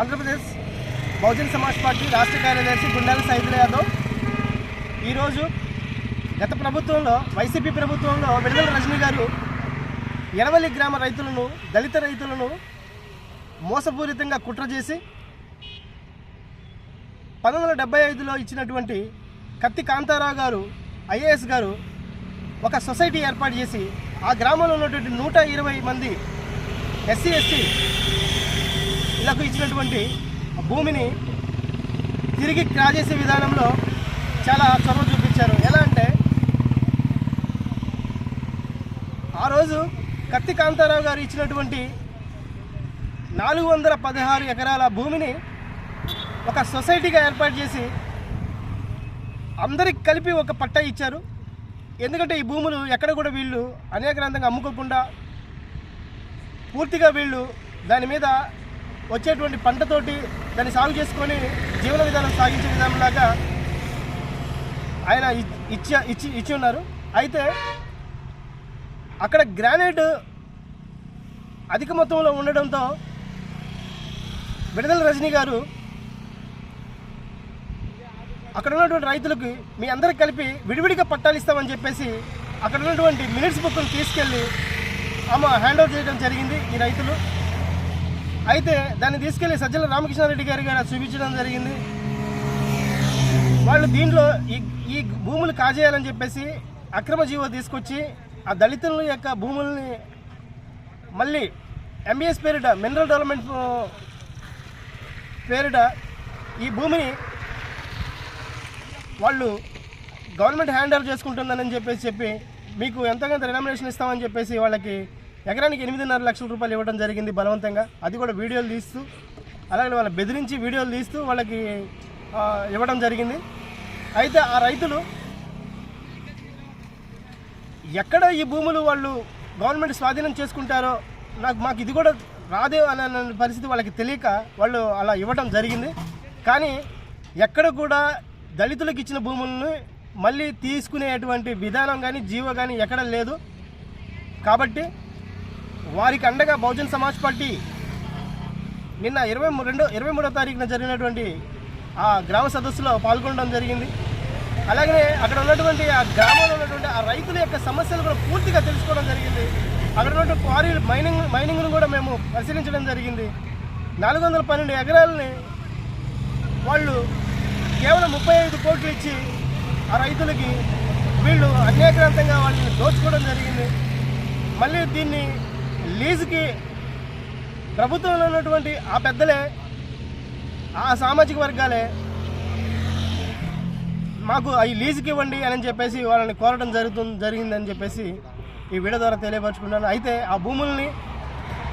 Andhra Pradesh Bahujan Samaj party రాష్ట్ర కార్యదర్శి గుండాల సైదుల యాదవ్. ఈరోజు గత ప్రభుత్వంలో వైసీపీ ప్రభుత్వంలో విడుదల రజనీ గారు ఎడవల్లి గ్రామ రైతులను దళిత రైతులను మోసపూరితంగా కుట్ర చేసి పంతొమ్మిది వందల డెబ్బై ఐదులో ఇచ్చినటువంటి కత్తి కాంతారావు గారు ఐఏఎస్ గారు ఒక సొసైటీ ఏర్పాటు చేసి ఆ గ్రామంలో ఉన్నటువంటి నూట ఇరవై మంది ఎస్సీ ఎస్టీ ఇళ్ళకు ఇచ్చినటువంటి భూమిని తిరిగి క్రాజేసే విధానంలో చాలా చొరవ చూపించారు. ఎలా అంటే ఆ రోజు కత్తి కాంతారావు గారు ఇచ్చినటువంటి నాలుగు వందల పదహారు ఎకరాల భూమిని ఒక సొసైటీగా ఏర్పాటు చేసి అందరికి కలిపి ఒక పట్టా ఇచ్చారు. ఎందుకంటే ఈ భూములు ఎక్కడ కూడా వీళ్ళు అనేక అనేకరంతంగా అమ్ముకోకుండా పూర్తిగా వీళ్ళు దాని మీద వచ్చేటువంటి పంటతోటి దాన్ని సాగు చేసుకొని జీవన విధానం సాగించే విధానంలాగా ఆయన ఇచ్చి ఇచ్చి ఇచ్చి ఉన్నారు. అయితే అక్కడ గ్రానైట్ అధిక మొత్తంలో ఉండడంతో విడదల రజనీ గారు అక్కడ ఉన్నటువంటి రైతులకు మీ అందరికి కలిపి విడివిడిగా పట్టాలు ఇస్తామని చెప్పేసి అక్కడ ఉన్నటువంటి మినిట్స్ బుక్ను తీసుకెళ్ళి ఆమె హ్యాండ్ ఓవర్ చేయడం జరిగింది ఈ రైతులు. అయితే దాన్ని తీసుకెళ్ళి సజ్జల రామకృష్ణారెడ్డి గారి గారు చూపించడం జరిగింది. వాళ్ళు దీంట్లో ఈ ఈ భూములు కాజేయాలని చెప్పేసి అక్రమ జీవో తీసుకొచ్చి ఆ దళితుల యొక్క భూముల్ని మళ్ళీ ఎంబీఎస్ పేరిట మినరల్ డెవలప్మెంట్ పేరిట ఈ భూమిని వాళ్ళు గవర్నమెంట్ హ్యాండ్ ఓవర్ చేసుకుంటుందని చెప్పేసి చెప్పి మీకు ఎంతకంత రినామినేషన్ ఇస్తామని చెప్పేసి వాళ్ళకి ఎకరానికి ఎనిమిదిన్నర లక్షల రూపాయలు ఇవ్వడం జరిగింది బలవంతంగా. అది కూడా వీడియోలు తీస్తూ అలాగే వాళ్ళ బెదిరించి వీడియోలు తీస్తూ వాళ్ళకి ఇవ్వడం జరిగింది. అయితే ఆ రైతులు ఎక్కడ ఈ భూములు వాళ్ళు గవర్నమెంట్ స్వాధీనం చేసుకుంటారో నాకు మాకు ఇది కూడా రాదే అనే పరిస్థితి వాళ్ళకి తెలియక వాళ్ళు అలా ఇవ్వడం జరిగింది. కానీ ఎక్కడ కూడా దళితులకు ఇచ్చిన భూములను మళ్ళీ తీసుకునేటువంటి విధానం కానీ జీవో కానీ ఎక్కడ లేదు. కాబట్టి వారికి అండగా బహుజన్ సమాజ్ పార్టీ నిన్న ఇరవై ము- రెండో ఇరవై మూడో తారీఖున జరిగినటువంటి ఆ గ్రామ సదస్సులో పాల్గొనడం జరిగింది. అలాగే అక్కడ ఉన్నటువంటి ఆ గ్రామంలో ఉన్నటువంటి ఆ రైతుల యొక్క సమస్యలు కూడా పూర్తిగా తెలుసుకోవడం జరిగింది. అక్కడ ఉన్నటువంటి క్వారీ మైనింగ్ మైనింగ్ను కూడా మేము పరిశీలించడం జరిగింది. నాలుగు వందల పన్నెండు ఎకరాలని వాళ్ళు కేవలం ముప్పై ఐదు కోట్లు ఇచ్చి ఆ రైతులకి వీళ్ళు అన్యాక్రాంతంగా వాళ్ళని దోచుకోవడం జరిగింది. మళ్ళీ దీన్ని లీజుకి ప్రభుత్వంలో ఉన్నటువంటి ఆ పెద్దలే ఆ సామాజిక వర్గాలే మాకు అవి లీజుకి ఇవ్వండి అని చెప్పేసి వాళ్ళని కోరడం జరుగుతుంది జరిగిందని చెప్పేసి ఈ వీడియో ద్వారా తెలియపరచుకున్నాను. అయితే ఆ భూముల్ని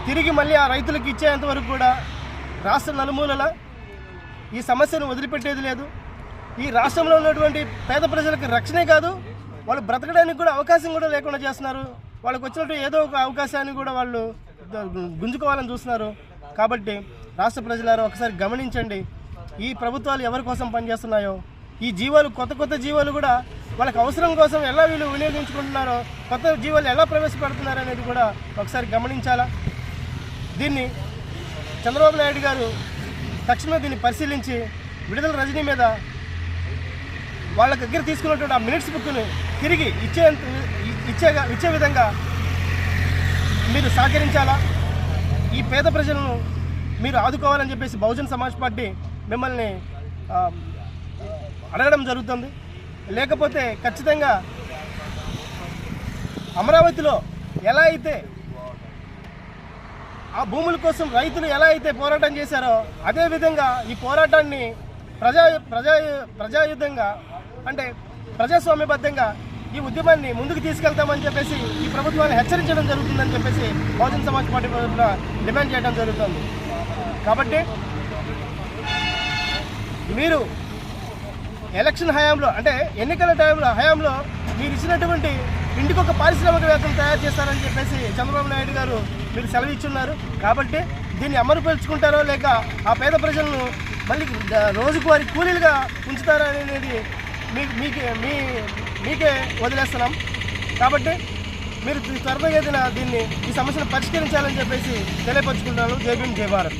తిరిగి మళ్ళీ ఆ రైతులకు ఇచ్చేంత వరకు కూడా రాష్ట్ర నలుమూలల ఈ సమస్యను వదిలిపెట్టేది లేదు. ఈ రాష్ట్రంలో ఉన్నటువంటి పేద ప్రజలకు రక్షణే కాదు వాళ్ళు బ్రతకడానికి కూడా అవకాశం కూడా లేకుండా చేస్తున్నారు. వాళ్ళకి వచ్చినట్టు ఏదో ఒక అవకాశాన్ని కూడా వాళ్ళు గుంజుకోవాలని చూస్తున్నారు. కాబట్టి రాష్ట్ర ప్రజలారు ఒకసారి గమనించండి. ఈ ప్రభుత్వాలు ఎవరి కోసం పనిచేస్తున్నాయో? ఈ జీవాలు కొత్త కొత్త జీవాలు కూడా వాళ్ళకి అవసరం కోసం ఎలా వీళ్ళు వినియోగించుకుంటున్నారో కొత్త జీవాలు ఎలా ప్రవేశపెడుతున్నారు అనేది కూడా ఒకసారి గమనించాలా? దీన్ని చంద్రబాబు నాయుడు గారు తక్షణమే దీన్ని పరిశీలించి విడుదల రజనీ మీద వాళ్ళ దగ్గర తీసుకున్నటువంటి ఆ మినిట్స్ బుక్ని తిరిగి ఇచ్చే ఇచ్చే ఇచ్చే విధంగా మీరు సహకరించాలా? ఈ పేద ప్రజలను మీరు ఆదుకోవాలని చెప్పేసి బహుజన్ సమాజ్ పార్టీ మిమ్మల్ని అడగడం జరుగుతుంది. లేకపోతే ఖచ్చితంగా అమరావతిలో ఎలా అయితే ఆ భూముల కోసం రైతులు ఎలా అయితే పోరాటం చేశారో అదేవిధంగా ఈ పోరాటాన్ని ప్రజా ప్రజా ప్రజాయుద్ధంగా అంటే ప్రజాస్వామ్యబద్ధంగా ఈ ఉద్యమాన్ని ముందుకు తీసుకెళ్తామని చెప్పేసి ఈ ప్రభుత్వాన్ని హెచ్చరించడం జరుగుతుందని చెప్పేసి బహుజన్ సమాజ్ పార్టీ తరఫున డిమాండ్ చేయడం జరుగుతుంది. కాబట్టి మీరు ఎలక్షన్ హయాంలో అంటే ఎన్నికల టైంలో హయాంలో మీరు ఇచ్చినటువంటి ఇంటికి ఒక పారిశ్రామికవేత్తలు తయారు చేస్తారని చెప్పేసి చంద్రబాబు నాయుడు గారు మీరు సెలవు ఇచ్చున్నారు. కాబట్టి దీన్ని అమలుపరుచుకుంటారో లేక ఆ పేద ప్రజలను మళ్ళీ రోజుకు వారి కూలీలుగా ఉంచుతారా అనేది మీకే మీ మీకే వదిలేస్తున్నాం. కాబట్టి మీరు త్వరగా దీన్ని ఈ సమస్యను పరిష్కరించాలని చెప్పేసి తెలియపరుచుకుంటున్నాను. జై భీమ్ జై భారత్.